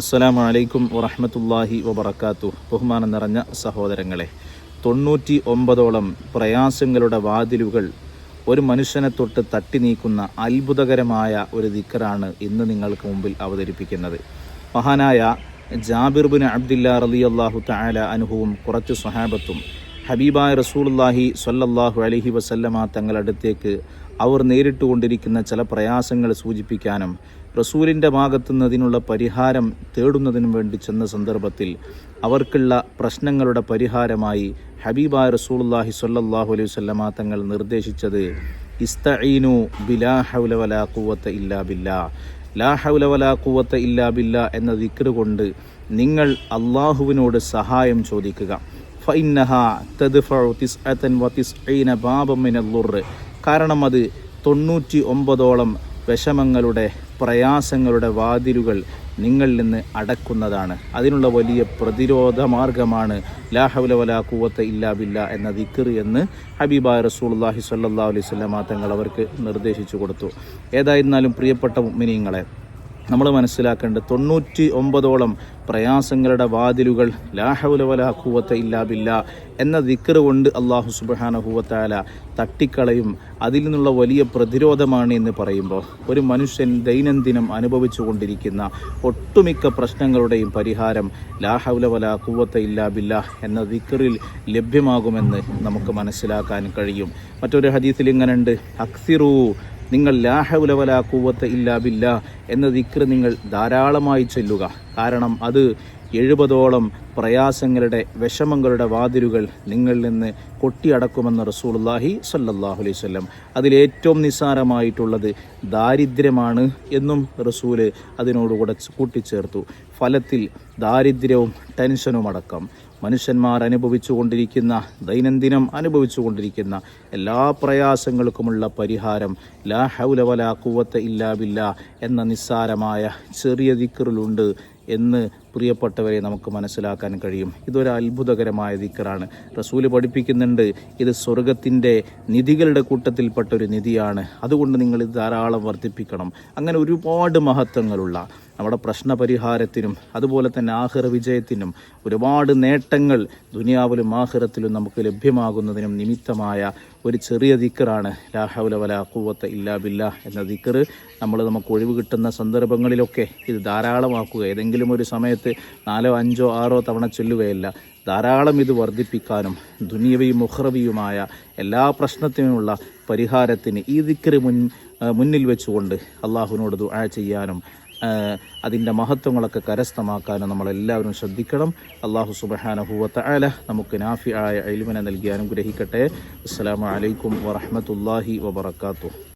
അസ്സലാമു അലൈക്കും വറഹമത്തല്ലാഹി വബർക്കാത്തു ബഹുമാനം നിറഞ്ഞ സഹോദരങ്ങളെ തൊണ്ണൂറ്റി ഒമ്പതോളം പ്രയാസങ്ങളുടെ വാതിലുകൾ ഒരു മനുഷ്യനെ തൊട്ട് തട്ടി നീക്കുന്ന അത്ഭുതകരമായ ഒരു ദിക്കറാണ് ഇന്ന് നിങ്ങൾക്ക് മുമ്പിൽ അവതരിപ്പിക്കുന്നത്. മഹാനായ ജാബിർബിൻ അബ്ദില്ല റലി അള്ളാഹു തആല അനുഭവം കുറച്ച് സ്വഹാബത്തും ഹബീബായ റസൂലുള്ളാഹി സ്വല്ലല്ലാഹു അലഹി വസല്ലമ തങ്ങളടുത്തേക്ക് അവർ നേരിട്ടുകൊണ്ടിരിക്കുന്ന ചില പ്രയാസങ്ങൾ സൂചിപ്പിക്കാനും റസൂലിന്റെ ഭാഗത്തുനിന്നതിനുള്ള പരിഹാരം തേടുന്നതിനും വേണ്ടി ചെന്ന സന്ദർഭത്തിൽ അവർക്കുള്ള പ്രശ്നങ്ങളുടെ പരിഹാരമായി ഹബീബായ റസൂലുള്ളാഹി സ്വല്ലല്ലാഹു അലൈഹി വസല്ലമ തങ്ങൾ നിർദ്ദേശിച്ചത് ഇസ്തഈനു ബിലാ ഹൗല വലാ ഖുവത്ത ഇല്ലാ ബില്ലാ. ലാ ഹൗല വലാ ഖുവത്ത ഇല്ലാ ബില്ലാ എന്ന ദിക്കറുകൊണ്ട് കൊണ്ട് നിങ്ങൾ അള്ളാഹുവിനോട് സഹായം ചോദിക്കുക. കാരണം അത് തൊണ്ണൂറ്റി ഒമ്പതോളം വിഷമങ്ങളുടെ പ്രയാസങ്ങളുടെ വാതിലുകൾ നിങ്ങളിൽ നിന്ന് അടക്കുന്നതാണ്. അതിനുള്ള വലിയ പ്രതിരോധ മാർഗമാണ് ലാഹുല വലാ കൂവത്ത ഇല്ലാ ബില്ല എന്ന ദിക്കർ എന്ന് ഹബീബ റസൂൽല്ലാഹി സല്ലാ അലൈഹി സ്വലാമ തങ്ങൾ അവർക്ക് നിർദ്ദേശിച്ചു കൊടുത്തു. ഏതായിരുന്നാലും പ്രിയപ്പെട്ട മിനിങ്ങളെ നമ്മൾ മനസ്സിലാക്കേണ്ടത് തൊണ്ണൂറ്റി ഒമ്പതോളം പ്രയാസങ്ങളുടെ വാതിലുകൾ ലാഹുല വലാ ഇല്ലാബില്ല ഇല്ലാ ബില്ല എന്ന ദിക്കർ കൊണ്ട് അള്ളാഹു സുബാനഹുവത്താല തട്ടിക്കളയും. അതിൽ നിന്നുള്ള വലിയ പ്രതിരോധമാണ് എന്ന് പറയുമ്പോൾ ഒരു മനുഷ്യൻ ദൈനംദിനം അനുഭവിച്ചു കൊണ്ടിരിക്കുന്ന ഒട്ടുമിക്ക പ്രശ്നങ്ങളുടെയും പരിഹാരം ലാഹൗല വലാ ഇല്ലാബില്ല ഇല്ലാ ബില്ല എന്ന ദിക്കറിൽ ലഭ്യമാകുമെന്ന് നമുക്ക് മനസ്സിലാക്കാൻ കഴിയും. മറ്റൊരു ഹദീസിൽ ഇങ്ങനെയുണ്ട് അക്സിറു നിങ്ങൾ ലാഹൗല കൂവത്ത് ഇല്ലാ ബില്ല എന്ന ദിക്ർ നിങ്ങൾ ധാരാളമായി ചൊല്ലുക. കാരണം അത് എഴുപതോളം പ്രയാസങ്ങളുടെ വിഷമങ്ങളുടെ വാതിലുകൾ നിങ്ങളിൽ നിന്ന് കൊട്ടിയടക്കുമെന്ന് റസൂലുള്ളാഹി സല്ലാഹു അലൈഹി വസല്ലം. അതിലേറ്റവും നിസ്സാരമായിട്ടുള്ളത് ദാരിദ്ര്യമാണ് എന്നും റസൂൽ അതിനോടുകൂടെ കൂട്ടിച്ചേർത്തു. ഫലത്തിൽ ദാരിദ്ര്യവും ടെൻഷനും അടക്കം. മനുഷ്യന്മാർ അനുഭവിച്ചുകൊണ്ടിരിക്കുന്ന ദൈനംദിനം അനുഭവിച്ചു കൊണ്ടിരിക്കുന്ന എല്ലാ പ്രയാസങ്ങൾക്കുമുള്ള പരിഹാരം ലാ ഹൗല വലാ കൂവത്ത ഇല്ലാ ബില്ല എന്ന നിസ്സാരമായ ചെറിയ ദിക്കറിലുണ്ട് എന്ന് പ്രിയപ്പെട്ടവരെ നമുക്ക് മനസ്സിലാക്കാൻ കഴിയും. ഇതൊരു അത്ഭുതകരമായ ദിക്കറാണ് റസൂൽ പഠിപ്പിക്കുന്നുണ്ട് ഇത് സ്വർഗത്തിന്റെ നിധികളുടെ കൂട്ടത്തിൽപ്പെട്ട ഒരു നിധിയാണ്. അതുകൊണ്ട് നിങ്ങൾ ഇത് ധാരാളം വർദ്ധിപ്പിക്കണം. അങ്ങനെ ഒരുപാട് മഹത്വങ്ങളുള്ള നമ്മുടെ പ്രശ്നപരിഹാരത്തിനും അതുപോലെ തന്നെ ആഹ്റ വിജയത്തിനും ഒരുപാട് നേട്ടങ്ങൾ ദുനിയാവിലും ആഹ്റത്തിലും നമുക്ക് ലഭ്യമാകുന്നതിനും നിമിത്തമായ ഒരു ചെറിയ ദിക്കറാണ് ലാഹൗല വല കൂവത്ത ഇല്ലാ ബില്ല എന്ന ദിക്കറ് നമ്മൾ നമുക്ക് ഒഴിവ് കിട്ടുന്ന സന്ദർഭങ്ങളിലൊക്കെ ഇത് ധാരാളമാക്കുക. ഏതെങ്കിലും ഒരു സമയത്ത് നാലോ അഞ്ചോ ആറോ തവണ ചൊല്ലുകയല്ല. ധാരാളം ഇത് വർദ്ധിപ്പിക്കാനും ദുനിയവയും മുഹ്റവിയുമായ എല്ലാ പ്രശ്നത്തിനുമുള്ള പരിഹാരത്തിന് ഈ ദിക്കറ് മുൻ മുന്നിൽ വെച്ചുകൊണ്ട് അള്ളാഹുവിനോട് ദുആ ചെയ്യാനും അതിന്റെ മഹത്വങ്ങളൊക്കെ കരസ്ഥമാക്കാനും നമ്മളെല്ലാവരും ശ്രദ്ധിക്കണം. അള്ളാഹു സുബഹാനഹുവത്ത ആല നമുക്ക് നാഫി ആയ എലിമനെ നൽകി അനുഗ്രഹിക്കട്ടെ. അസ്സാം വലൈക്കും വറഹമത്തല്ലാഹി വബർക്കാത്തു